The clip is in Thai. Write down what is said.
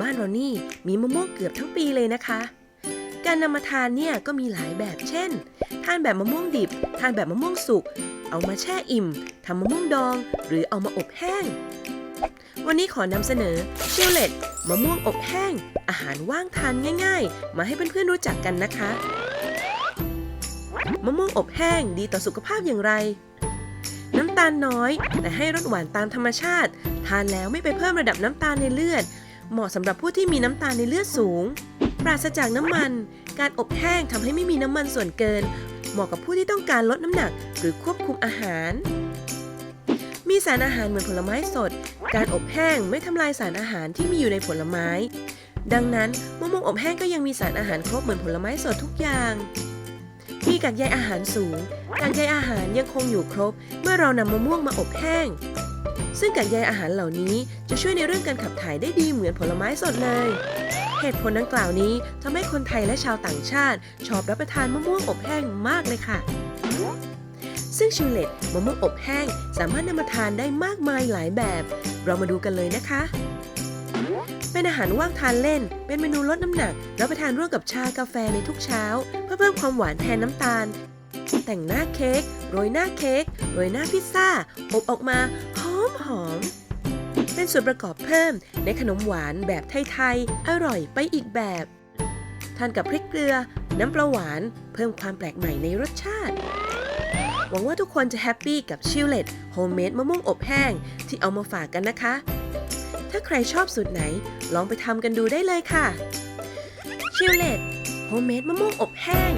บ้านเรานี่มีมะม่วงเกือบทั้งปีเลยนะคะ การนำมาทานเนี่ยก็มีหลายแบบเช่น ทานแบบมะม่วงดิบ ทานแบบมะม่วงสุก เอามาแช่อิ่มทำมะม่วงดอง หรือเอามาอบแห้ง วันนี้ขอนำเสนอชิลเลตมะม่วงอบแห้ง อาหารว่างทานง่าย ๆ มาให้เพื่อนๆรู้จักกันนะคะ มะม่วงอบแห้งดีต่อสุขภาพอย่างไรน้ำตาลน้อย แต่ให้รสหวานตามธรรมชาติ ทานแล้วไม่ไปเพิ่มระดับน้ำตาลในเลือด เหมาะสำหรับผู้ที่มีน้ำตาลในเลือดสูง ปราศจากน้ำมัน การอบแห้งทำให้ไม่มีน้ำมันส่วนเกิน เหมาะกับผู้ที่ต้องการลดน้ำหนักหรือควบคุมอาหาร มีสารอาหารเหมือนผลไม้สด การอบแห้งไม่ทำลายสารอาหารที่มีอยู่ในผลไม้ ดังนั้นมะม่วงอบแห้งก็ยังมีสารอาหารครบเหมือนผลไม้สดทุกอย่างมีกากใยอาหารสูง กากใยอาหารยังคงอยู่ครบ เมื่อเรานำมะม่วงมาอบแห้ง ซึ่งกากใยอาหารเหล่านี้จะช่วยในเรื่องการขับถ่ายได้ดีเหมือนผลไม้สดเลย เหตุผลดังกล่าวนี้ทำให้คนไทยและชาวต่างชาติ ชอบรับประทานมะม่วงอบแห้งมากเลยค่ะ ซึ่งชิลเลตมะม่วงอบแห้งสามารถนำมาทานได้มากมายหลายแบบ เรามาดูกันเลยนะคะ เป็นอาหารว่างทานเล่น เป็นเมนูลดน้ำหนัก รับประทานร่วมกับชากาแฟในทุกเช้า เพื่อเพิ่มความหวานแทนน้ำตาลแต่งหน้าเค้กโรยหน้าเค้กโรยหน้าพิซซ่า อบออกมาห มหอม เป็นส่วนประกอบเพิ่มในขนมหวานแบบไทยๆ อร่อยไปอีกแบบ ทานกับพริกเกลือ น้ำปลาหวานเพิ่มความแปลกใหม่ในรสชาติ หวังว่าทุกคนจะแฮปปี้กับชิลเลตโฮมเมดมะม่วงอบแห้งที่เอามาฝากกันนะคะ ถ้าใครชอบสูตรไหนลองไปทำกันดูได้เลยค่ะชิลเลตโฮมเมดมะม่วงอบแห้ง